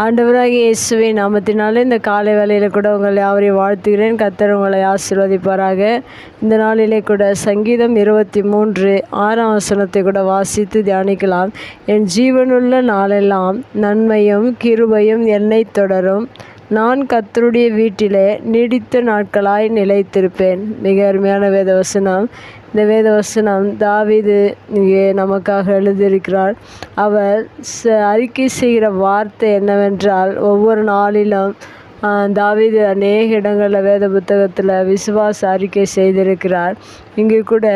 ஆண்டவராக இயேசுவை நாமத்தினாலே இந்த காலை வேலையில் கூட உங்களை யாவரையும் வாழ்த்துகிறேன். கத்தர் உங்களை ஆசிர்வதிப்பாராக. இந்த நாளிலே கூட சங்கீதம் இருபத்தி மூன்று ஆறாம் வசனத்தை கூட வாசித்து தியானிக்கலாம். என் ஜீவனுள்ள நாளெல்லாம் நன்மையும் கிருபையும் என்னை தொடரும். நான் கத்தருடைய வீட்டிலே நீடித்த நாட்களாய் நிலைத்திருப்பேன். மிக அருமையான வேத வசனம் இந்த வேத வசனம் தாவீது இங்கே நமக்காக எழுதியிருக்கிறார். அவர் ச அறிக்கை செய்கிற வார்த்தை என்னவென்றால் ஒவ்வொரு நாளிலும் தாவீது அநேக இடங்களில் வேத புத்தகத்தில் விசுவாச அறிக்கை செய்திருக்கிறார். இங்கே கூட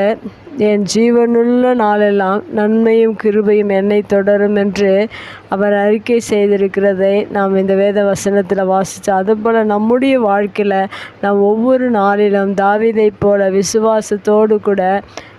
என் ஜீவனுள்ள நாளெல்லாம் நன்மையும் கிருபையும் என்னை தொடரும் என்று அவர் அறிக்கை செய்திருக்கிறதை நாம் இந்த வேத வசனத்தில் வாசித்தோம் அதுபோல் நம்முடைய வாழ்க்கையில் நாம் ஒவ்வொரு நாளிலும் தாவீதைப் போல விசுவாசத்தோடு கூட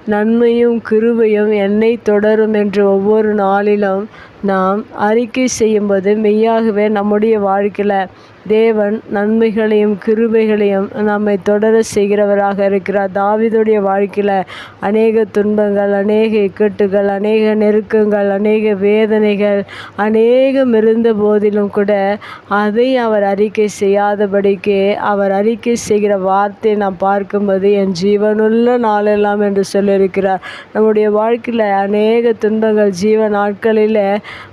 நன்மையும் கிருபையும் என்னை தொடரும் என்று ஒவ்வொரு நாளிலும் நாம் அறிக்கை செய்யும்போது மெய்யாகவே நம்முடைய வாழ்க்கையில் தேவன் நன்மைகளையும் கிருபைகளையும் நம்மை தொடர செய்கிறவராக இருக்கிறார். தாவிதுடைய வாழ்க்கையில் அநேக துன்பங்கள் அநேக இக்கட்டுகள் அநேக நெருக்கங்கள் அநேக வேதனைகள் அநேகம் இருந்த போதிலும் கூட அதை அவர் அறிக்கை செய்யாதபடிக்கு அவர் அறிக்கை செய்கிற வார்த்தை நாம் பார்க்கும்போது என் ஜீவனுள்ள நாளெல்லாம் என்று சொல்லியிருக்கிறார். நம்முடைய வாழ்க்கையில் அநேக துன்பங்கள் ஜீவ நாட்களில்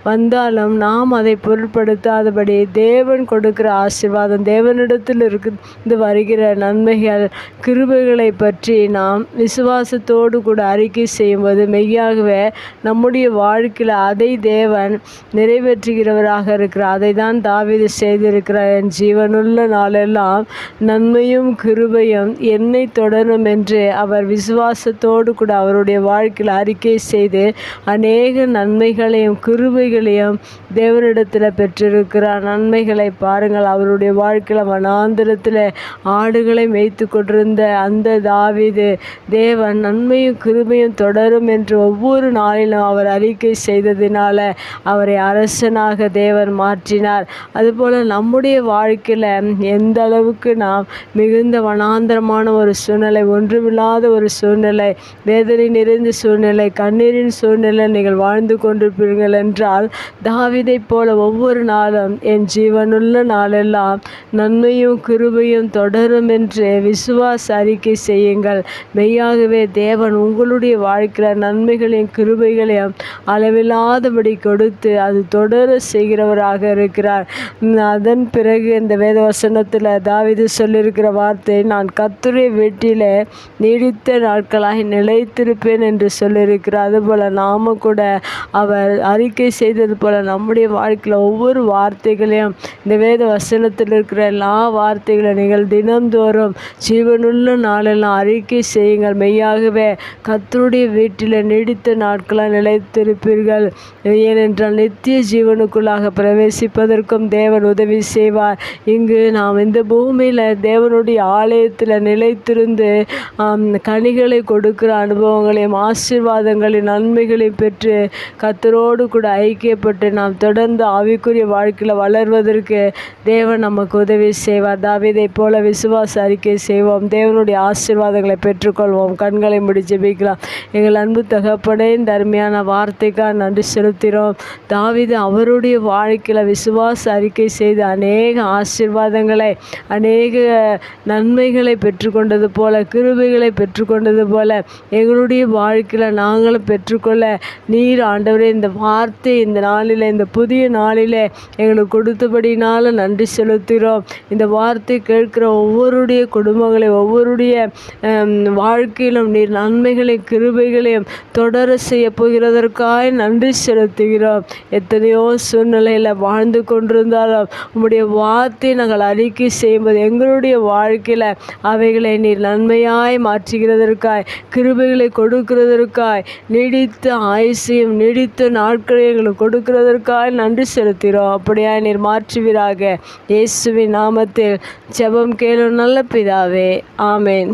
வந்தாலும் நாம் அதை பொருட்படுத்தாதபடி தேவன் கொடுக்கிற ஆசீர்வாதம் தேவனிடத்தில் இருந்து வருகிற நன்மைகள் கிருபைகளை பற்றி நாம் விசுவாசத்தோடு கூட அறிக்கை செய்யும்போது மெய்யாகவே நம்முடைய வாழ்க்கையில் அதை தேவன் நிறைவேற்றுகிறவராக இருக்கிறார். அதை தான் தாவீது செய்திருக்கிறார். என் ஜீவனுள்ள நாளெல்லாம் நன்மையும் கிருபையும் என்னை தொடரும் என்று அவர் விசுவாசத்தோடு கூட அவருடைய வாழ்க்கையில் அறிக்கை செய்து அநேக நன்மைகளையும் கிருபைகளையும் தேவனிடத்தில் பெற்றிருக்கிறார். நன்மைகளை பாருங்கள். அவருடைய வாழ்க்கையில் வனாந்திரத்தில் ஆடுகளை மேய்த்து கொண்டிருந்த அந்த தாவிது தேவன் நன்மையும் கிருபையும் தொடரும் என்று ஒவ்வொரு நாளிலும் அவர் அறிக்கை செய்ததினால அவரை அரசனாக தேவன் மாற்றினார். அதுபோல் நம்முடைய வாழ்க்கையில் எந்த அளவுக்கு நாம் மிகுந்த வனாந்தரமான ஒரு சூழ்நிலை ஒன்றுமில்லாத ஒரு சூழ்நிலை வேதனை நிறைந்த சூழ்நிலை கண்ணீரின் சூழ்நிலை நீங்கள் வாழ்ந்து கொண்டிருப்பீர்கள் என்றால் தாவிதைப் போல ஒவ்வொரு நாளும் என் ஜீவனுள்ள நாளெல்லாம் நன்மையும் கிருபையும் தொடரும் என்று விசுவாச அறிக்கை செய்யுங்கள். மெய்யாகவே தேவன் உங்களுடைய வாழ்க்கையில் நன்மைகளையும் கிருபைகளையும் அளவில்லாதபடி கொடுத்து அது தொடர செய்கிறவராக இருக்கிறார். அதன் பிறகு இந்த வேத வசனத்தில் தாவிது சொல்லியிருக்கிற வார்த்தை நான் கத்துரை வீட்டில் நீடித்த நாட்களாக நிலைத்திருப்பேன் என்று சொல்லியிருக்கிறார். அதுபோல் நாம கூட அவர் அறிக்கை செய்தது போல நம்முடைய வாழ்க்கையில் ஒவ்வொரு வார்த்தைகளையும் இந்த வேத வசனத்தில் இருக்கிற எல்லா வார்த்தைகளை நீங்கள் தினந்தோறும் ஜீவனுள்ள நாளெல்லாம் அறிக்கை செய்யுங்கள். மெய்யாகவே கத்தருடைய வீட்டில் நீடித்த நாட்களாக நிலைத்திருப்பீர்கள். ஏனென்றால் நித்திய ஜீவனுக்குள்ளாக பிரவேசிப்பதற்கும் தேவன் உதவி செய்வார். இங்கு நாம் இந்த பூமியில் தேவனுடைய ஆலயத்தில் நிலைத்திருந்து கனிகளை கொடுக்கிற அனுபவங்களையும் ஆசீர்வாதங்களையும் நன்மைகளையும் பெற்று கத்தரோடு கூட ஐக்கியப்பட்டு நாம் தொடர்ந்து ஆவிக்குரிய வாழ்க்கையில் வளர்வதற்கு தேவன் நமக்கு உதவி செய்வார். தாவிதை போல விசுவாச அறிக்கை செய்வோம். தேவனுடைய ஆசீர்வாதங்களை பெற்றுக்கொள்வோம். கண்களை முடிச்சு வைக்கலாம் எங்கள் அன்பு தகப்பனே இந்த அருமையான வார்த்தைக்காக நன்றி செலுத்துகிறோம். தாவிதை அவருடைய வாழ்க்கையில் விசுவாச அறிக்கை செய்து அநேக ஆசீர்வாதங்களை அநேக நன்மைகளை பெற்றுக்கொண்டது போல கிருபைகளை பெற்றுக்கொண்டது போல எங்களுடைய வாழ்க்கையில் நாங்களும் பெற்றுக்கொள்ள நீர் ஆண்டவரே இந்த வார்த்தை இந்த நாளில் இந்த புதிய நாளிலே எங்களுக்கு கொடுத்தபடினால நன்றி செலுத்துகிறோம். இந்த வார்த்தை கேட்கிற ஒவ்வொருடைய குடும்பங்களை ஒவ்வொருடைய வாழ்க்கையிலும் நீர் நன்மைகளை கிருபைகளையும் தொடர செய்ய போகிறதற்காய் நன்றி செலுத்துகிறோம். எத்தனையோ சூழ்நிலையில் வாழ்ந்து கொண்டிருந்தாலும் உங்களுடைய வார்த்தை நாங்கள் அறிக்கை செய்யும்போது எங்களுடைய வாழ்க்கையில் அவைகளை நீர் நன்மையாய் மாற்றுகிறதற்காய் கிருபைகளை கொடுக்கிறதற்காய் நீடித்த ஆயுசையும் நீடித்த நாட்களையும் எங்களுக்கு கொடுக்கிறதற்காக நன்றி செலுத்துகிறோம். அப்படியா நீர் மாற்றுவீராக. இயேசுவின் நாமத்தில் ஜெபம் கேளும் நல்ல பிதாவே. ஆமேன்.